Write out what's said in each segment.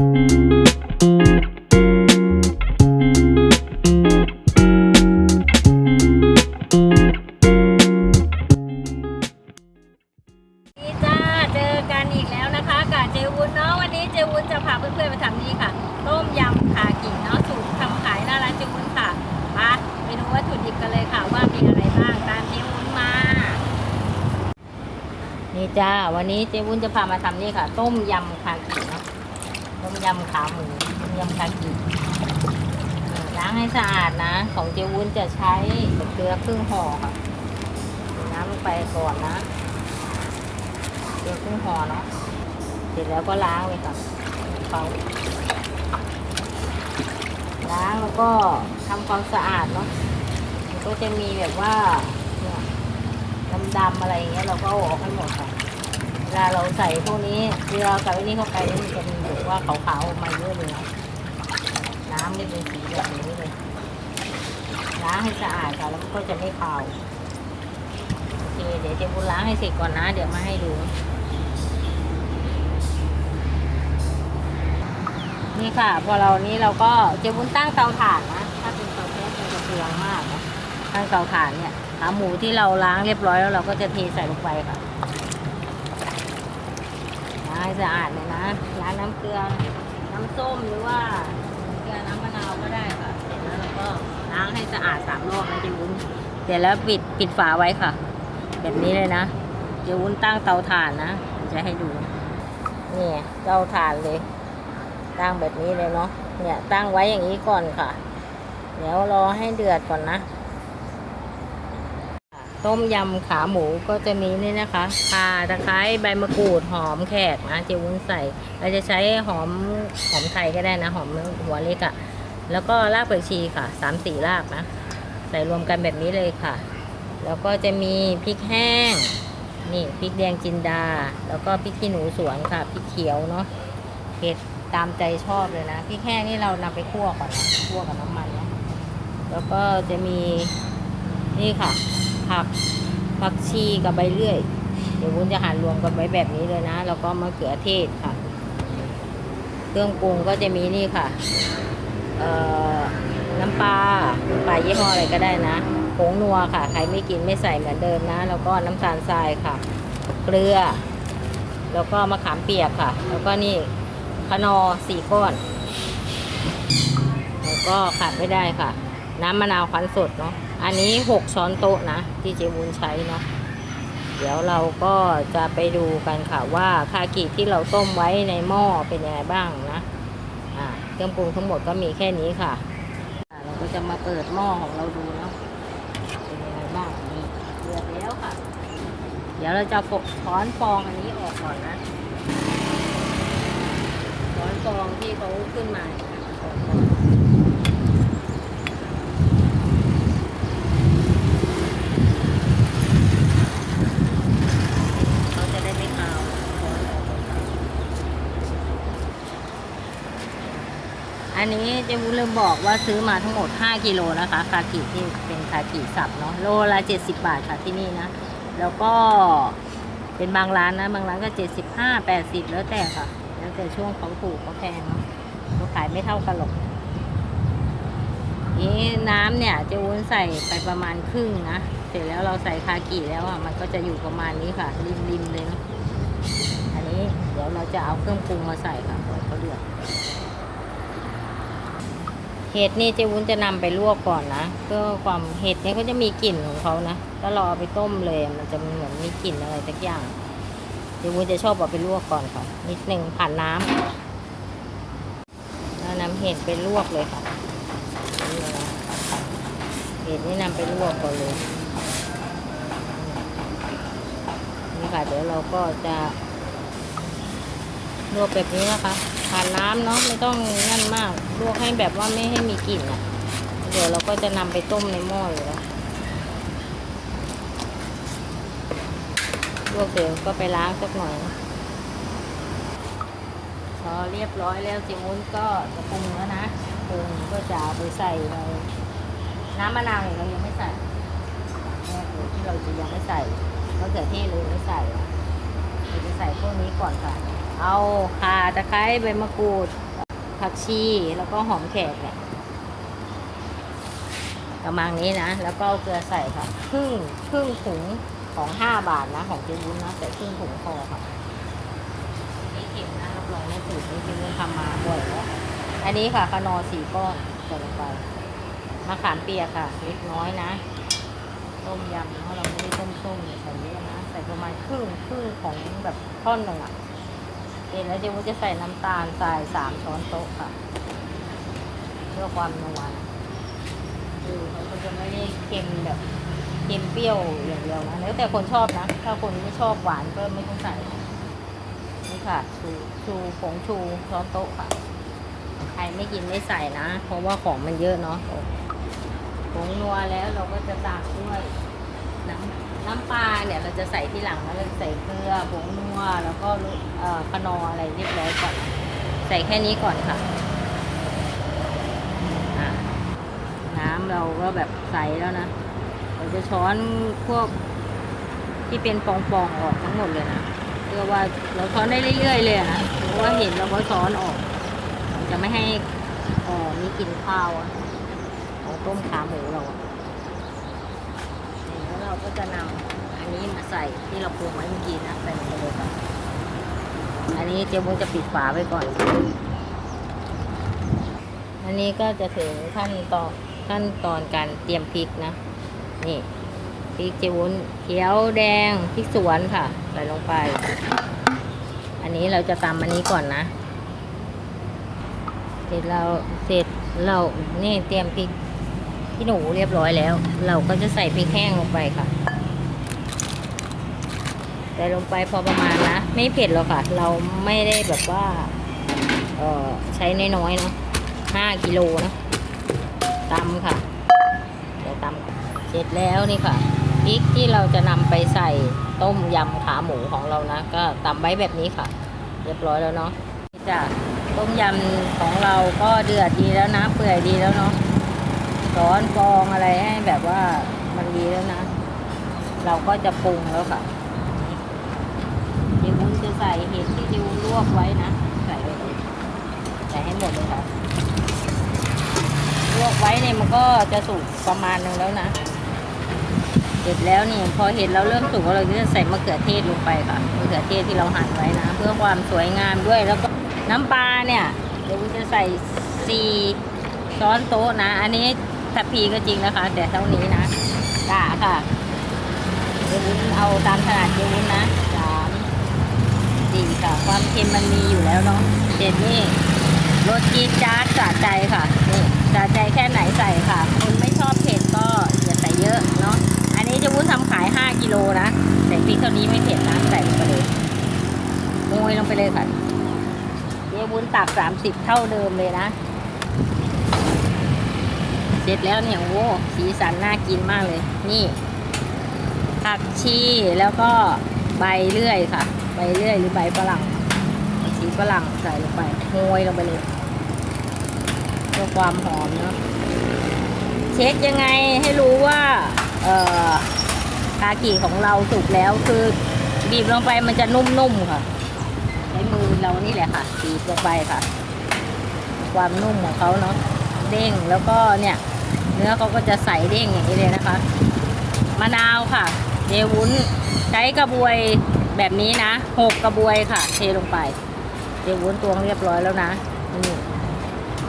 นี่จ้าเจอกันอีกแล้วนะคะกับเจวุ้นเนาะวันนี้เจวุ้นจะพาเพื่อนๆมาทำนี่ค่ะ ต้มยำขากิ่งเนาะสูตรทำขายหน้าร้านเจวุ้นค่ะมาไปดูวัตถุดิบกั ต้มยำขาหมูต้มยำขากิล้างให้สะอาดนะ ของเจวุ้นจะใช้เกลือครึ่งห่อค่ะน้ำลงไปก่อนนะเดี๋ยวครึ่งห่อเนาะเสร็จแล้วก็ล้างเลยค่ะเขาล้างแล้วก็ทำความสะอาดเนาะมันก็จะมีแบบว่าดำๆอะไรอย่างเงี้ยเราก็ออกให้หมดค่ะ เวลาเราใส่พวกนี้เกลือกับไอ้นี่เข้าไปมันจะมีแบบว่าขาวๆออกมาเยอะเลยนะน้ำนี่เป็นสีแบบนี้เลยล้างให้สะอาดค่ะแล้วมันก็จะไม่ขาวโอเคเดี๋ยวเจบุญล้างให้เสร็จก่อนนะ เดี๋ยวมาให้ดูนี่ค่ะ พอเรานี้เราก็เจบุญตั้งเตาถ่านนะถ้าเป็นเตาแก๊สมันจะเปลืองมากนะตั้งเตาถ่านเนี่ยขาหมูที่เราล้างเรียบร้อยแล้วเราก็จะเทใส่ลงไปค่ะางให้สะอาดเลยนะล้างน้ำเกลือ น้ำส้มหรือว่าเกลือน้ำมะนาวก็ได้ค่ะเสร็จแล้วเราก็ล้างให้สะอาดสามรอบนะเจวุ้นเสร็จแล้วปิดปิดฝาไว้ค่ะ แบบนี้เลยนะเจวุ้นตั้งเตาถ่านนะจะให้ดูนี่เตาถ่านเลย ตั้งแบบนี้เลยเนาะเนี่ยตั้งไว้อย่างนี้ก่อนค่ะ เดี๋ยวรอให้เดือดก่อนนะ ต้มยำขาหมูก็จะมีนี่นะคะข่าตะไคร้ใบมะกรูดหอมแขกนะเจวุ้นใส่เราจะใช้หอมหอมไทยก็ได้นะ หอมหัวเล็กอะ่ะ แล้วก็รากผักชีค่ะสามสี่รากนะ ใส่รวมกันแบบนี้เลยค่ะ แล้วก็จะมีพริกแห้ง นี่พริกแดงจินดา แล้วก็พริกขี้หนูสวนค่ะพริกเขียวเนาะเผ็ดตามใจชอบเลยนะพริกแห้งนี่เรานำไปคั่วก่อนนะคั่วกับน้ำมันเนาะแล้วก็จะมีนี่ค่ะ ผักผักชีกับใบเลื่อย เดี๋ยววุ้นจะหั่นรวมกันไว้แบบนี้เลยนะ แล้วก็มะเขือเทศค่ะ เครื่องปรุงก็จะมีนี่ค่ะ เอ่อ น้ำปลาปลายี่ห้ออะไรก็ได้นะผงนัวค่ะ ใครไม่กินไม่ใส่เหมือนเดิมนะ แล้วก็น้ำตาลทรายค่ะ เกลือ แล้วก็มะขามเปียกค่ะ แล้วก็นี่ขนอสี่ก้อน แล้วก็ขาดไม่ได้ค่ะ น้ำมะนาวคั้นสดเนาะ อันนี้หกช้อนโต๊ะนะ ที่เจวุนใช้เนาะเดี๋ยวเราก็จะไปดูกันค่ะว่าคากิที่เราต้มไว้ในหม้อเป็นยังไงบ้างนะอ่าเครื่องปรุงทั้งหมดก็มีแค่นี้ค่ะเราก็จะมาเปิดหม้อของเราดูเนาะเป็นยังไงบ้างนี่เดือดแล้วค่ะ เดี๋ยวเราจะกดช้อนฟองอันนี้ออกก่อนนะช้อนฟองที่เขาขึ้นมาเนี่ยออกก่อนเขาจะได้ไม่คาวช้อนออกก่อน อันนี้เจวุ้นลืมบอกว่าซื้อมาทั้งหมด 5 กิโลนะคะ คากิที่เป็นคากิสับเนาะ โลละ 70 บาทค่ะที่นี่นะ แล้วก็เป็นบางร้านนะ บางร้านก็ 75 80 แล้วแต่ค่ะ แล้วแต่ช่วงเขาถูกเขาแพงเนาะเขาขายไม่เท่ากันหรอกนี่น้ำเนี่ยเจะวุ้นใส่ไปประมาณครึ่งนะ เสร็จแล้วเราใส่คากิแล้วอะ มันก็จะอยู่ประมาณนี้ค่ะ ริมๆเลยเนาะ อันนี้เดี๋ยวเราจะเอาเครื่องปรุงมาใส่ค่ะเดี๋ยวเขาเดือด เห็ดนี่เจวุ้นจะนำไปลวกก่อนนะเพื่อความเห็ดเนี่ยเขาจะมีกลิ่นของเขานะถ้าเราเอาไปต้มเลยมันจะเหมือนมีกลิ่นอะไรสักอย่างเจวุ้นจะชอบเอาไปลวกก่อนค่ะ นิดหนึ่งผ่านน้ำแล้วนำเห็ดไปลวกเลยค่ะเห็ดนี่นำไปลวกก่อนเลยนี่ค่ะเดี๋ยวเราก็จะลวกแบบนี้นะคะ ผ่านน้ำเนาะไม่ต้องนั่นมากลวกให้แบบว่าไม่ให้มีกลิ่นอะ เดี๋ยวเราก็จะนำไปต้มในหม้ออยู่แล้วลวกเสร็จก็ไปล้างสักหน่อยพอเรียบร้อยแล้วจิมุ้นก็จะปรุงแล้วนะปรุงก็จะเอาไปใส่ในน้ำมะนาวเนี่ยเรายังไม่ใส่แรกเลยที่เราจะยังไม่ใส่มะเขือเทศเลยไม่ใส่ จะใส่พวกนี้ก่อนค่ะ เอาข่าตะไคร้ใบมะกรูด ผักชี แล้วก็หอมแขกเนี่ยประมาณนี้นะ แล้วก็เอาเกลือใส่ค่ะ ครึ่งครึ่งถุงของห้าบาทนะ ของเจวุ้นนะใส่ครึ่งถุงพอค่ะไม่เค็มนะรับรองไม่สูตรนี้เจวุ้นทำมาบ่อยแล้วอันนี้ค่ะคะนอสีก้อนใส่ลงไปมะขามเปียกค่ะ เล็กน้อยนะ ต้มยำเพราะเราไม่ได้ต้มส้มใส่เยอะ ส่ประมาณครึ่งครึ่งของแบบท่อนหนึ่งอะเสร็จแล้วเดี๋ยวจะใส่น้ำตาลทรายสามช้อนโต๊ะค่ะ เพื่อความนัวนะคือเขาก็จะไม่ได้เค็มแบบเค็มเปรี้ยวอย่างเดียวนะแล้วแต่คนชอบนะ ถ้าคนไม่ชอบหวานก็ไม่ต้องใส่นี่ค่ะ ชูชูผงชูช้อนโต๊ะค่ะ ใครไม่กินไม่ใส่นะ เพราะว่าของมันเยอะเนาะผงนัวแล้วเราก็จะตามด้วยน้ำ น้ำปลาเนี่ยเราจะใส่ที่หลังนะเราจะใส่เกลือผงนัวแล้วก็ขนออะไรเรียบร้อยก่อน ใส่แค่นี้ก่อนค่ะ น้ำเราก็แบบใสแล้วนะ เราจะช้อนพวกที่เป็นฟองๆออกทั้งหมดเลยนะเพื่อว่าเราช้อนได้เรื่อยๆเลยนะเพราะว่าเห็นเราก็ช้อนออก จะไม่ให้อ่อมีกลิ่นข้าวของต้มขาหมูเราอะ เราก็จะนำอันนี้มาใส่ที่เราปรุงไว้เมื่อกี้นะใส่ลงไปเลยค่ะอันนี้เจ๊มุ้งจะปิดฝาไว้ก่อน อันนี้ก็จะถึงขั้นตอนขั้นตอนการเตรียมพริกนะ นี่พริกเจวุ้นเขียวแดงพริกสวนค่ะ ใส่ลงไป อันนี้เราจะตำอันนี้ก่อนนะ เสร็จเราเสร็จเรานี่เตรียมพริก ที่หนูเรียบร้อยแล้ว เราก็จะใส่พริกแห้งลงไปค่ะใส่ลงไปพอประมาณนะ ไม่เผ็ดหรอกค่ะ เราไม่ได้แบบว่า เออใช้น้อยๆเนาะห้ากิโลนะตำค่ะเดี๋ยวตำเสร็จแล้วนี่ค่ะพริกที่เราจะนำไปใส่ต้มยำขาหมูของเรานะ ก็ตำไว้แบบนี้ค่ะ เรียบร้อยแล้วเนาะจ้ะต้มยำของเราก็เดือดดีแล้วนะ เปื่อยดีแล้วเนาะ ร้อนฟองอะไรให้แบบว่ามันดีแล้วนะ เราก็จะปรุงแล้วค่ะเดี๋ยววุ้นจะใส่เห็ดที่ดิวลวกไว้นะ ใส่ไปเลยใส่ให้หมดเลยค่ะลวกไว้เนี่ยมันก็จะสุกประมาณหนึงแล้วนะเสร็จแล้วนี่พอเห็นเราเริ่มสุกแล้วเราก็จะใส่มะเขือเทศลงไปค่ะมะเขือเทศที่เราหั่นไว้นะ เพื่อความสวยงามด้วยแล้วก็น้ำปลาเนี่ย เดี๋ยววุ้นจะใส่สี่ช้อนโต๊ะนะ อันนี้ ทัพพีก็จริงนะคะ แต่เท่านี้นะกะค่ะเดี๋ยววุ้นเอาตามขนาดเดี๋ยววุ้นนะสามสี่ค่ะ ความเค็มมันมีอยู่แล้วเนาะเจ็ดนี่รสจี๊ดจ๊าดสะใจค่ะนี่สะใจแค่ไหนใส่ค่ะ คนไม่ชอบเผ็ดก็อย่าใส่เยอะเนาะอันนี้จะวุ้นทำขาย5กิโลนะใส่พริกเท่านี้ไม่เผ็ดนะใส่ลงไปเลยโมยลงไปเลยค่ะเจ๊วุ้นตัก30เท่าเดิมเลยนะ ร็จแล้วเนี่ยโอ้สีสันน่ากินมากเลย นี่ผักชีแล้วก็ใบเลื่อยค่ะ ใบเลื่อยหรือใบฝรั่งผักชีฝรั่งใส่ลงไปโมยลงไปเลยเพื่อความหอมเนาะเช็คยังไงให้รู้ว่าเอ่อคากิของเราสุกแล้วคือบีบลงไปมันจะนุ่มๆค่ะใช้มือเรานี่แหละค่ะบีบลงไปค่ะ ความนุ่มของเขาเนาะเด้งแล้วก็เนี่ย เนื้อเขาก็จะใสเด้งอย่างนี้เลยนะคะมะนาวค่ะเทวุ้นใช้กระบวยแบบนี้นะหกกระบวยค่ะ เทลงไปเทวุ้นตวงเรียบร้อยแล้วนะนี่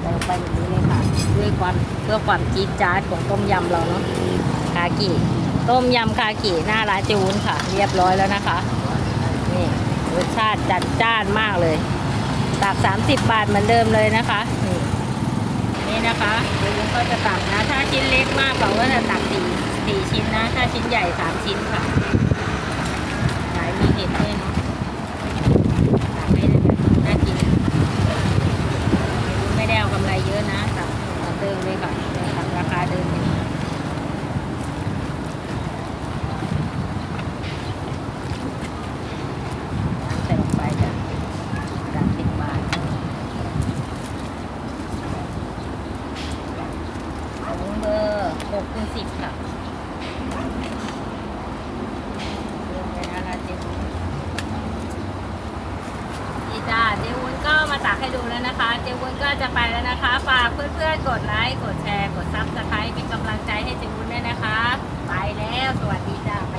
ใส่ลงไปแบบนี้เลยค่ะด้วยความเพื่อความจี๊ดจ๊าดของต้มยำเราเนาะคากิต้มยำคากิหน้าร้านเจวุ้นค่ะ เรียบร้อยแล้วนะคะนี่รสชาติจัดจ้านมากเลยตัก 30 บาทเหมือนเดิมเลยนะคะ นี่นี่นะคะเจวุ้นก็จะตักนะ ถ้าชิ้นเล็กมากเราก็จะตักสี่สี่ชิ้นนะ ถ้าชิ้นใหญ่สามชิ้นค่ะขายมีเห็ดด้วยเนาะตักให้น่ากินไม่ได้เอากำไรเยอะนะตักเติมเลยค่ะตักราคาเดิมเลยน้ำใส่ลงไปจ้ะสามสิบบาทถุงเบอร์หกคูณสิบค่ะเริ่มเลยนะร้านเจ๊วุ้นนี่จ้าเจ๊วุ้นก็มาตัก ให้ดูแล้วนะคะ เจวุ้นก็จะไปแล้วนะคะ ฝากเพื่อนๆ กดไลค์ กดแชร์ กดซับสไครต์เป็นกำลังใจให้เจวุ้นด้วยนะคะ ไปแล้ว สวัสดีจ้าไป